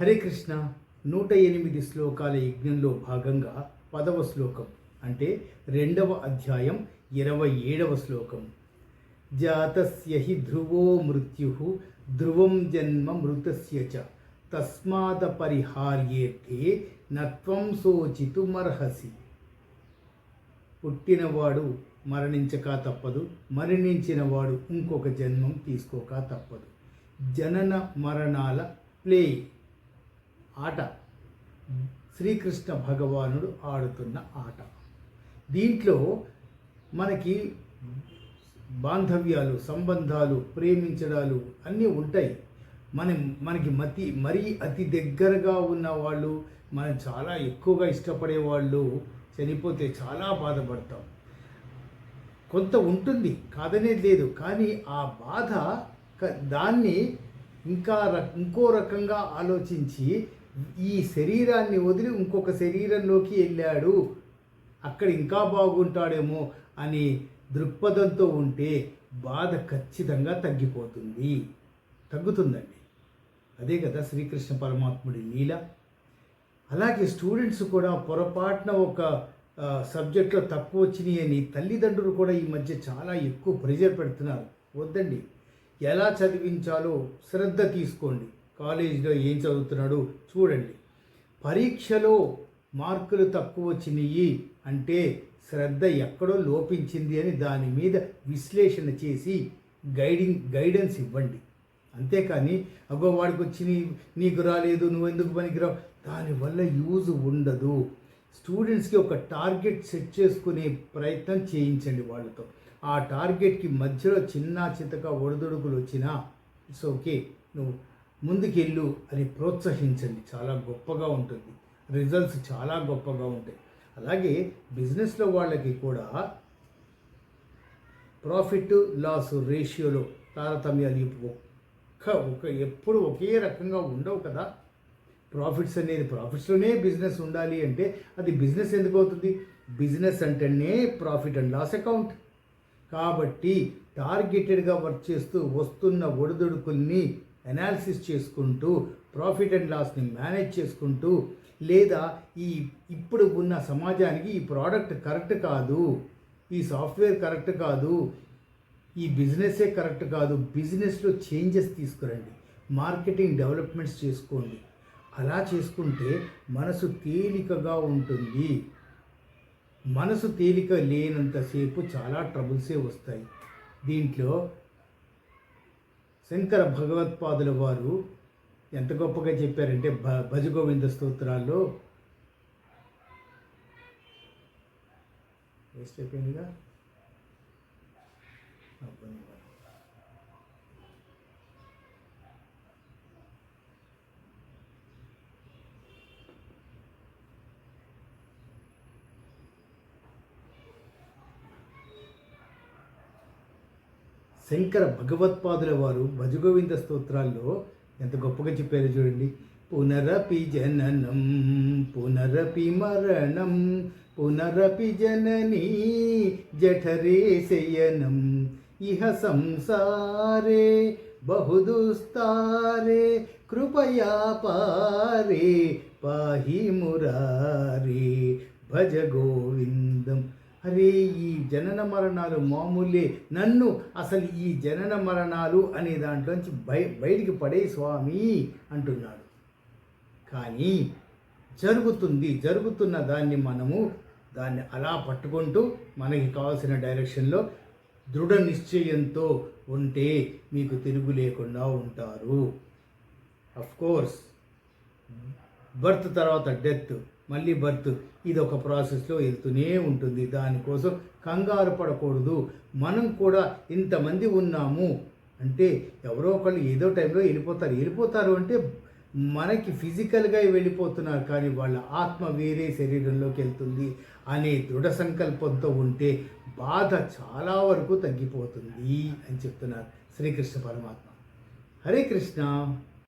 హరే కృష్ణ నూట ఎనిమిది శ్లోకాల యజ్ఞంలో భాగంగా పదవ శ్లోకం అంటే రెండవ అధ్యాయం ఇరవై ఏడవ శ్లోకం. జాతస్య హి ధ్రువో మృత్యు ధ్రువం జన్మ మృతస్య చ. తస్మాద పరిహార్యేర్థే నత్వం శోచితుమర్హసి. పుట్టినవాడు మరణించక తప్పదు మరణించినవాడు ఇంకొక జన్మం తీసుకోక తప్పదు. జనన మరణాల ప్లే. ఆట. శ్రీకృష్ణ భగవానుడు ఆడుతున్న ఆట. దీంట్లో మనకి బాంధవ్యాలు సంబంధాలు ప్రేమించడాలు అన్నీ ఉంటాయి. మనం మనకి మతి మరీ అతి దగ్గరగా ఉన్న వాళ్ళు మనం చాలా ఎక్కువగా ఇష్టపడే వాళ్ళు చనిపోతే చాలా బాధపడతాం. కొంత ఉంటుంది కాదనేది లేదు. కానీ ఆ బాధ దాన్ని ఇంకా ర- ఇంకో రకంగా ఆలోచించి ఈ శరీరాన్ని వదిలి ఇంకొక శరీరంలోకి వెళ్ళాడు. అక్కడ ఇంకా బాగుంటాడేమో అని దృక్పథంతో ఉంటే బాధ ఖచ్చితంగా తగ్గిపోతుంది. తగ్గుతుందండి. అదే కదా శ్రీకృష్ణ పరమాత్ముడి లీల. అలాగే స్టూడెంట్స్ కూడా పొరపాటున ఒక సబ్జెక్ట్లో తక్కువ వచ్చినాయి అని తల్లిదండ్రులు కూడా ఈ మధ్య చాలా ఎక్కువ ప్రెజర్ పెడుతున్నారు. వద్దండి. ఎలా చదివించాలో శ్రద్ధ తీసుకోండి. కాలేజీలో ఏం చదువుతున్నాడు? చూడండి. పరీక్షలో మార్కులు తక్కువ వచ్చినాయి అంటే శ్రద్ధ ఎక్కడో లోపించింది అని దాని మీద విశ్లేషణ చేసి గైడింగ్ గైడెన్స్ ఇవ్వండి. అంతేకాని అగో వాడికి వచ్చి నీ నీకు రాలేదు నువ్వు ఎందుకు పనికిరావు? దానివల్ల యూజ్ ఉండదు. స్టూడెంట్స్కి ఒక టార్గెట్ సెట్ చేసుకునే ప్రయత్నం చేయించండి వాళ్ళతో. ఆ టార్గెట్కి మధ్యలో చిన్న చితక ఒడిదుడుకులు వచ్చినా ఇట్స్ ఓకే. నువ్వు ముందుకెళ్ళు అని ప్రోత్సహించండి. చాలా గొప్పగా ఉంటుంది. రిజల్ట్స్ చాలా గొప్పగా ఉంటాయి. అలాగే బిజినెస్లో వాళ్ళకి కూడా ప్రాఫిట్ లాస్ రేషియోలో తారతమ్యాలు ఒక్క ఒక ఎప్పుడు ఒకే రకంగా ఉండవు కదా. ప్రాఫిట్స్ అనేది ప్రాఫిట్స్లోనే బిజినెస్ ఉండాలి అంటే అది బిజినెస్ ఎందుకు అవుతుంది? బిజినెస్ అంటేనే ప్రాఫిట్ అండ్ లాస్ అకౌంట్. కాబట్టి టార్గెటెడ్గా వర్క్ చేస్తూ వస్తున్న ఒడిదుడుకుల్ని అనాలిసిస్ చేసుకుంటూ ప్రాఫిట్ అండ్ లాస్ని మేనేజ్ చేసుకుంటూ లేదా ఈ ఇప్పుడు ఉన్న సమాజానికి ఈ ప్రోడక్ట్ కరెక్ట్ కాదు ఈ సాఫ్ట్వేర్ కరెక్ట్ కాదు ఈ బిజినెస్సే కరెక్ట్ కాదు బిజినెస్లో చేంజెస్ తీసుకురండి. మార్కెటింగ్ డెవలప్మెంట్స్ చేసుకోండి. అలా చేసుకుంటే మనసు తేలికగా ఉంటుంది. మనసు తేలిక లేనంతసేపు చాలా ట్రబుల్సే వస్తాయి. దీంట్లో శంకర భగవత్పాదుల వారు ఎంత గొప్పగా చెప్పారంటే భ భజగోవింద స్తోత్రాల్లో. వేస్ట్ అయిపోయిందిగా? శంకర భగవత్పాదుల వారు భజగోవింద స్తోత్రాల్లో ఎంత గొప్పగా చెప్పారో చూడండి. పునరపి జననం పునరపి మరణం పునరపి జననీ జఠరే శయనం. ఇహ సంసారే బహుదుస్తారే కృపయా పారే పాహి మురారే భజ గోవిందం. అరే ఈ జనన మరణాలు మామూలే. నన్ను అసలు ఈ జనన మరణాలు అనే దాంట్లోంచి బయ బయటికి పడే స్వామి అంటున్నాడు. కానీ జరుగుతుంది జరుగుతున్న దాన్ని మనము దాన్ని అలా పట్టుకుంటూ మనకి కావాల్సిన డైరెక్షన్లో దృఢ నిశ్చయంతో ఉంటే మీకు తిరుగు లేకుండా ఉంటారు. అఫ్ కోర్స్ బర్త్ తర్వాత డెత్. మళ్ళీ బర్త్. ఇది ఒక ప్రాసెస్లో వెళ్తూనే ఉంటుంది. దానికోసం కంగారు పడకూడదు. మనం కూడా ఇంతమంది ఉన్నాము అంటే ఎవరో ఒకళ్ళు ఏదో టైంలో వెళ్ళిపోతారు. వెళ్ళిపోతారు అంటే మనకి ఫిజికల్గా వెళ్ళిపోతున్నారు కానీ వాళ్ళ ఆత్మ వేరే శరీరంలోకి వెళ్తుంది అనే దృఢ సంకల్పంతో ఉంటే బాధ చాలా వరకు తగ్గిపోతుంది అని చెప్తున్నారు శ్రీకృష్ణ పరమాత్మ. హరే కృష్ణ.